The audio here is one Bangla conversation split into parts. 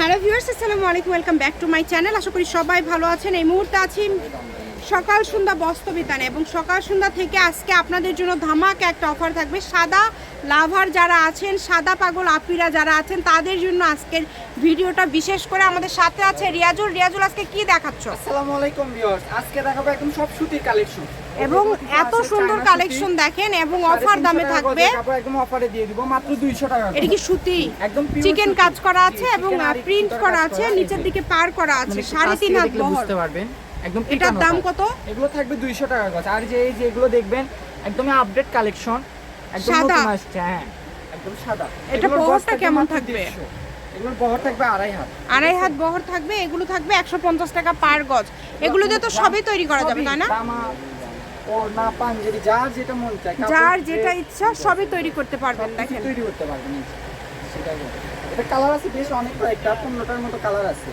হ্যালো ভিউয়ার্স, আসসালামু আলাইকুম, welcome back to my channel. আশা করি সবাই ভালো আছেন। এই মুহূর্তে আছি সকাল সন্ধ্যা বস্তবিতানে এবং সকাল সন্ধ্যা থেকে আজকে আপনাদের জন্য ধামাক একটা অফার থাকবে। সাদা লাভার যারা আছেন, সাদা পাগল আপিরা যারা আছেন, তাদের জন্য আজকের ভিডিওটা বিশেষ করে আমাদের সাথে আছে রিয়াজুল। রিয়াজুল, আজকে কি দেখাচ্ছ? আসসালামু আলাইকুম ভিউয়ার্স। আজকে দেখাবো একদম সব সুতির কালেকশন। এবং এত সুন্দর কালেকশন দেখেন এবং অফার দামে থাকবে। একদম অফারে দিয়ে দিব মাত্র 200 টাকা এটা কি সুতি? একদম চিকেন কাজ করা আছে এবং প্রিন্ট করা আছে নিচের দিকে পার করা আছে আপনি সাড়ে কাছ তিন থেকে হাত বহর। বুঝতে পারবেন একদম এটার দাম কত? এগুলো থাকবে 200 টাকা আর যে এই যে এগুলো দেখবেন একদমই আপডেট কালেকশন একদম। নতুন আসছে হ্যাঁ একদম সাদা। এটা বহরটা কেমন থাকবে? এগুলোর বহর থাকবে আড়াই হাত। আড়াই হাত বহর থাকবে এগুলো থাকবে একশো পঞ্চাশ টাকা পার গজ। এগুলো দিয়ে তো সবই তৈরি করা যাবে তাই না? ওড়না পাঞ্জাবি যার যেটা মন চায় যার যেটা ইচ্ছা সবই তৈরি করতে পারবেন দেখেন। তৈরি করতে পারবেন সেটাই এটা কালার আছে বেশ অনেক কয়েকটা পনেরোটার মতো কালার আছে।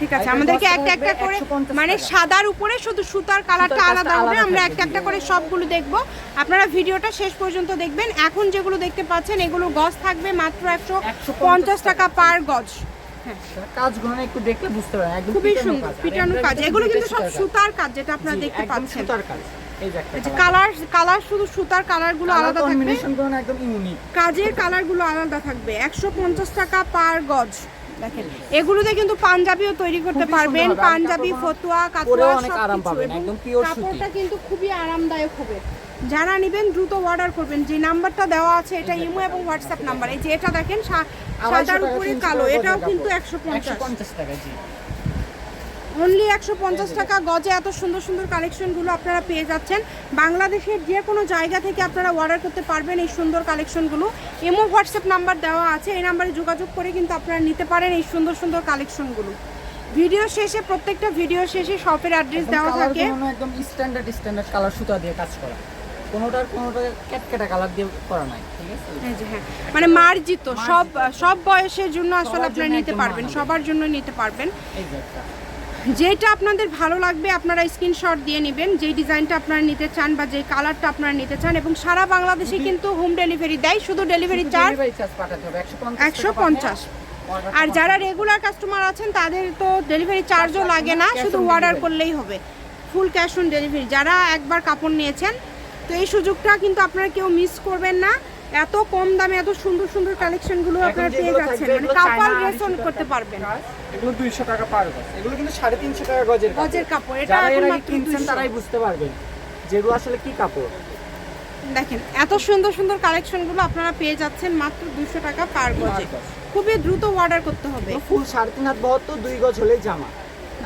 ঠিক আছে আমাদেরকে একটা একটা করে মানে সাদার উপরে শুধু সুতার কালারটা আলাদা হবে আমরা একটা একটা করে সবগুলো দেখব। আপনারা ভিডিওটা শেষ পর্যন্ত দেখবেন। এখন যেগুলো দেখতে পাচ্ছেন এগুলো গজ থাকবে মাত্র একশো 150 পঞ্চাশ টাকা। পার গজ। হ্যাঁ। কাজগুলো একটু দেখলে বুঝতে পারবেন একদম খুবই সুন্দর। পিটানো কাজ। এগুলো কিন্তু সব সুতার কাজ। যেটা আপনারা দেখতে পাচ্ছেন। সুতার কাজ। কালার। কালার শুধু সুতার কালারগুলো আলাদা থাকবে? একদম ইউনিক কাজের কালারগুলো আলাদা থাকবে। একশো পঞ্চাশ টাকা পার গজ। দেখেন এগুলোতে কিন্তু পাঞ্জাবিও তৈরি করতে পারবেন। পাঞ্জাবি ফতুয়া কাতুয়া অনেক আরাম পাবেন, একদম pure কাপড়টা কিন্তু খুবই আরামদায়ক হবে। যারা নেবেন দ্রুত অর্ডার করবেন। যে নাম্বারটা দেওয়া আছে এটা ইমো এবং হোয়াটসঅ্যাপ নাম্বার এই যে এটা দেখেন সাদার উপরে কালো। এটাও কিন্তু একশো পঞ্চাশ। টাকা জি। অনলি একশো পঞ্চাশ টাকা গজে এত সুন্দর সুন্দর কালেকশনগুলো আপনারা পেয়ে যাচ্ছেন। বাংলাদেশের যে কোনো জায়গা থেকে আপনারা অর্ডার করতে পারবেন এই সুন্দর কালেকশনগুলো এমও হোয়াটসঅ্যাপ নাম্বার দেওয়া আছে এই নাম্বারে যোগাযোগ করে কিন্তু আপনারা নিতে পারেন এই সুন্দর সুন্দর কালেকশনগুলো ভিডিও শেষে প্রত্যেকটা ভিডিও শেষে শপের অ্যাড্রেস দেওয়া থাকে। একদম স্ট্যান্ডার্ড স্ট্যান্ডার্ড কালার সুতা দিয়ে কাজ করা। কোনোটার কোনোটা ক্যাটকেটা কালার দিয়ে করা নাই ঠিক আছে? হ্যাঁ। মানে মার্জিত সব সব বয়সের জন্য আসলে আপনারা নিতে পারবেন সবার জন্য নিতে পারবেন। একটা যেটা আপনাদের ভালো লাগবে আপনারা স্ক্রিনশট দিয়ে নেবেন। যেই ডিজাইনটা আপনারা নিতে চান বা যে কালারটা আপনারা নিতে চান এবং সারা বাংলাদেশে কিন্তু হোম ডেলিভারি দেয় শুধু ডেলিভারি চার্জ ডেলিভারি চার্জ পাঠাতে হবে 150 একশো পঞ্চাশ। আর যারা রেগুলার কাস্টমার আছেন তাদের তো ডেলিভারি চার্জও লাগে না শুধু অর্ডার করলেই হবে। ফুল ক্যাশ অন ডেলিভারি যারা একবার কাপড় নিয়েছেন তো এই সুযোগটা কিন্তু আপনারা কেউ মিস করবেন না। এত কম দামে এত সুন্দর সুন্দর কালেকশনগুলো এখন আপনারা পেয়ে যাচ্ছেন। মানে ড্রেস আড়াইশো করতে পারবেন। এগুলো 200 টাকা পার গজ। এগুলো কিন্তু 350 টাকা গজের গজের কাপড়। এটা এর কিনছেন তারাই বুঝতে পারবেন যে যেগুলো আসলে কি কাপড়। দেখেন এত সুন্দর সুন্দর কালেকশনগুলো আপনারা পেয়ে যাচ্ছেন মাত্র দুশো টাকা পার গজে। গজ। খুবই দ্রুত অর্ডার করতে হবে। ফুল সাড়ে তিন হাত বহর তো দুই গজ হলেই জামা।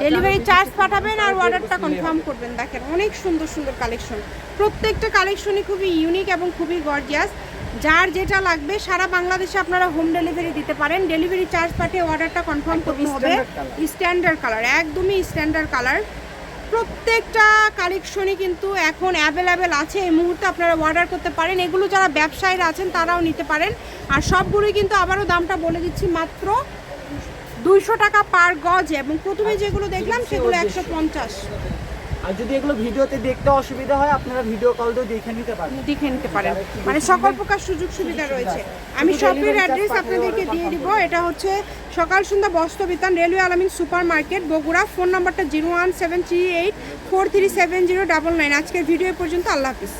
ডেলিভারি চার্জ পাঠাবেন আর অর্ডারটা কনফার্ম করবেন। দেখেন অনেক সুন্দর সুন্দর কালেকশন প্রত্যেকটা কালেকশনই খুবই ইউনিক এবং খুবই গর্জিয়াস যার যেটা লাগবে সারা বাংলাদেশে আপনারা হোম ডেলিভারি দিতে পারেন। ডেলিভারি চার্জ পাঠিয়ে অর্ডারটা কনফার্ম করতে হবে। স্ট্যান্ডার্ড কালার একদমই স্ট্যান্ডার্ড কালার প্রত্যেকটা কালেকশনই কিন্তু এখন অ্যাভেলেবেল আছে। এই মুহূর্তে আপনারা অর্ডার করতে পারেন। এগুলো যারা ব্যবসায়ীরা আছেন তারাও নিতে পারেন। আর সবগুলোই কিন্তু আবারও দামটা বলে দিচ্ছি মাত্র দুইশো টাকা পার গজ এবং প্রথমে যেগুলো দেখলাম সেগুলো একশো পঞ্চাশ। আর যদি এগুলো ভিডিওতে দেখতে অসুবিধা হয় আপনারা ভিডিও কল দিয়ে দেখে নিতে পারেন। দেখে নিতে পারেন। মানে সকল প্রকার সুযোগ সুবিধা রয়েছে। আমি শপের অ্যাড্রেস আপনাদেরকে দিয়ে দিব। এটা হচ্ছে Sokal Sondhya Bostro Bitan railway Alamin super market Bogura. Phone নাম্বারটা zero one seven three eight four three seven zero double nine আজকের ভিডিও পর্যন্ত আল্লাহ হাফিজ।